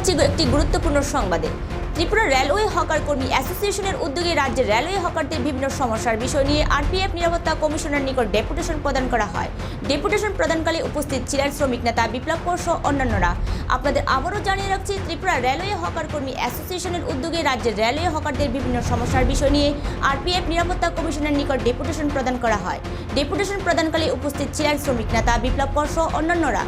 জানাচ্ছি একটি গুরুত্বপূর্ণ সংবাদে। ত্রিপুরা রেলওয়ে হকার কর্মী অ্যাসোসিয়েশনের উদ্যোগে রাজ্যের রেলওয়ে হকারদের বিভিন্ন সমস্যার বিষয় নিয়ে আরপিএফ নিরাপত্তা কমিশনের নিকট ডেপুটেশন প্রদান করা হয়। ডেপুটেশন প্রদানকালে উপস্থিত ছিলেন শ্রমিক নেতা বিপ্লব কর সহ অন্যান্যরা। আপনাদের আবারও জানিয়ে রাখছি, ত্রিপুরা রেলওয়ে হকার কর্মী অ্যাসোসিয়েশনের উদ্যোগে রাজ্যের রেলওয়ে হকারদের বিভিন্ন সমস্যার বিষয় নিয়ে আরপিএফ নিরাপত্তা কমিশনের নিকট ডেপুটেশন প্রদান করা হয়। ডেপুটেশন প্রদানকালে উপস্থিত ছিলেন শ্রমিক নেতা বিপ্লব কর সহ অন্যান্যরা।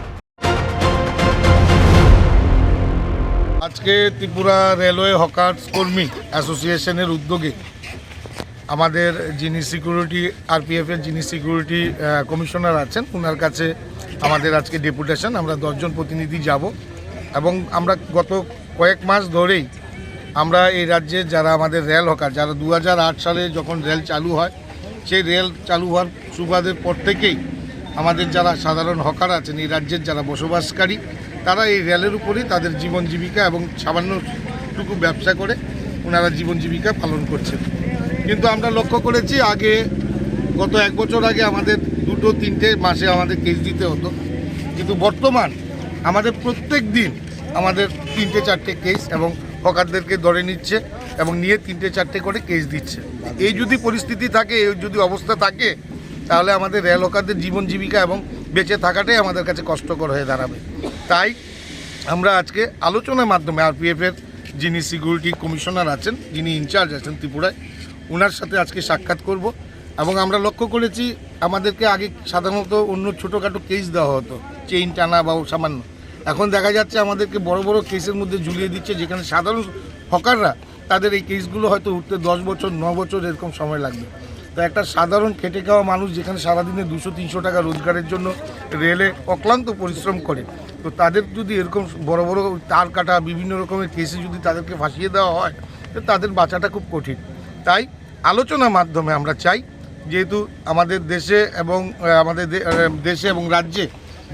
আজকে ত্রিপুরা রেলওয়ে হকার্স কর্মী অ্যাসোসিয়েশনের উদ্যোগে আমাদের যিনি সিকিউরিটি, আরপিএফের যিনি সিকিউরিটি কমিশনার আছেন ওনার কাছে আমাদের আজকে ডেপুটেশন। আমরা দশজন প্রতিনিধি যাব এবং আমরা গত কয়েক মাস ধরেই আমরা এই রাজ্যে যারা আমাদের রেল হকার, যারা দু হাজার আট সালে যখন রেল চালু হয়, সেই রেল চালু হওয়ার সুবাদের পর থেকেই আমাদের যারা সাধারণ হকার আছেন, এই রাজ্যের যারা বসবাসকারী, তারা এই রেলের উপরেই তাদের জীবন জীবিকা এবং সামান্যটুকু ব্যবসা করে ওনারা জীবন জীবিকা পালন করছেন। কিন্তু আমরা লক্ষ্য করেছি, আগে গত এক বছর আগে আমাদের দুটো তিনটে মাসে আমাদের কেস দিতে হতো। কিন্তু বর্তমান আমাদের প্রত্যেক দিন আমাদের তিনটে চারটে কেস এবং হকারদেরকে ধরে নিচ্ছে এবং নিয়ে তিনটে চারটে করে কেস দিচ্ছে। এই যদি পরিস্থিতি থাকে, এই যদি অবস্থা থাকে তাহলে আমাদের রেল হকারদের জীবন জীবিকা এবং বেঁচে থাকাটাই আমাদের কাছে কষ্টকর হয়ে দাঁড়াবে। তাই আমরা আজকে আলোচনার মাধ্যমে আরপিএফের যিনি সিকিউরিটি কমিশনার আছেন, যিনি ইনচার্জ আছেন ত্রিপুরায় ওনার সাথে আজকে সাক্ষাৎ করব এবং আমরা লক্ষ্য করেছি আমাদেরকে আগে সাধারণত অন্য ছোটোখাটো কেস দেওয়া হতো চেইন টানা বা সামান্য। এখন দেখা যাচ্ছে আমাদেরকে বড় বড় কেসের মধ্যে ঝুলিয়ে দিচ্ছে, যেখানে সাধারণ হকাররা তাদের এই কেসগুলো হয়তো উঠতে দশ বছর, ন বছর এরকম সময় লাগবে। তো একটা সাধারণ খেটে খাওয়া মানুষ যেখানে সারাদিনে দুশো, তিনশো টাকা রোজগারের জন্য রেলে অক্লান্ত পরিশ্রম করে, তো তাদের যদি এরকম বড় বড় তার কাটা বিভিন্ন রকমের কেসে যদি তাদেরকে ফাঁসিয়ে দেওয়া হয়, তো তাদের বাঁচাটা খুব কঠিন। তাই আলোচনার মাধ্যমে আমরা চাই, যেহেতু আমাদের দেশে এবং, আমাদের দেশে এবং রাজ্যে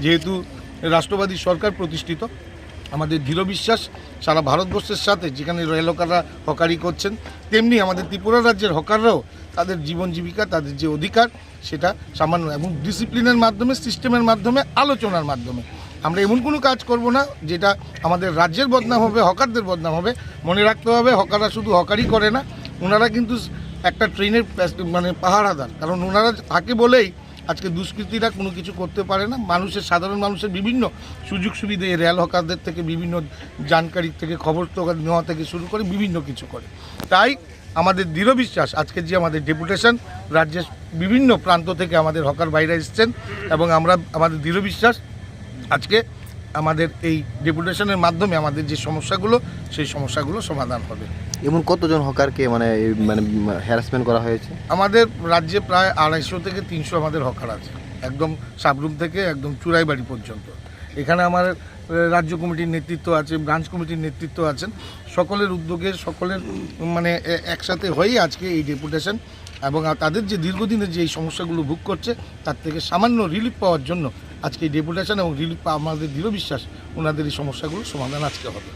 যেহেতু রাষ্ট্রবাদী সরকার প্রতিষ্ঠিত আমাদের দৃঢ় বিশ্বাস, সারা ভারতবর্ষের সাথে যেখানে রেল হকাররা হকারি করছেন, তেমনি আমাদের ত্রিপুরা রাজ্যের হকাররাও তাদের জীবন জীবিকা, তাদের যে অধিকার, সেটা সামান্য এবং ডিসিপ্লিনের মাধ্যমে সিস্টেমের মাধ্যমে, আলোচনার মাধ্যমে। আমরা এমন কোনো কাজ করব না, যেটা আমাদের রাজ্যের বদনাম হবে, হকারদের বদনাম হবে। মনে রাখতে হবে, হকাররা শুধু হকারই করে না ওনারা কিন্তু একটা ট্রেনের মানে পাহারাদার। কারণ ওনারা থাকে বলেই আজকে দুষ্কৃতীরা কোনো কিছু করতে পারে না। মানুষের, সাধারণ মানুষের বিভিন্ন সুযোগ সুবিধে রেল হকারদের থেকে, বিভিন্ন জানকারির থেকে, খবর নেওয়া থেকে শুরু করে বিভিন্ন কিছু করে। তাই আমাদের দৃঢ় বিশ্বাস, আজকে যে আমাদের ডেপুটেশন, রাজ্যের বিভিন্ন প্রান্ত থেকে আমাদের হকার বাইরে এসছেন এবং আমরা, আমাদের দৃঢ় বিশ্বাস, আজকে আমাদের এই ডেপুটেশনের মাধ্যমে আমাদের যে সমস্যাগুলো সেই সমস্যাগুলো সমাধান হবে। এমন কতজন হকারকে মানে মানে হ্যারাসমেন্ট করা হয়েছে? আমাদের রাজ্যে প্রায় আড়াইশো থেকে তিনশো আমাদের হকার আছে। একদম সাবরুম থেকে একদম চুরাইবাড়ি পর্যন্ত। এখানে আমার রাজ্য কমিটির নেতৃত্ব আছে ব্রাঞ্চ কমিটির নেতৃত্ব আছেন। সকলের উদ্যোগে সকলের মানে একসাথে হয়েই আজকে এই ডেপুটেশন এবং তাদের যে দীর্ঘদিনের যে এই সমস্যাগুলো ভোগ করছে, তার থেকে সামান্য রিলিফ পাওয়ার জন্য আজকে এই ডেপুটেশন এবং রিলিফ পাওয়া আমাদের দৃঢ় বিশ্বাস, ওনাদের এই সমস্যাগুলোর সমাধান আজকে হবে।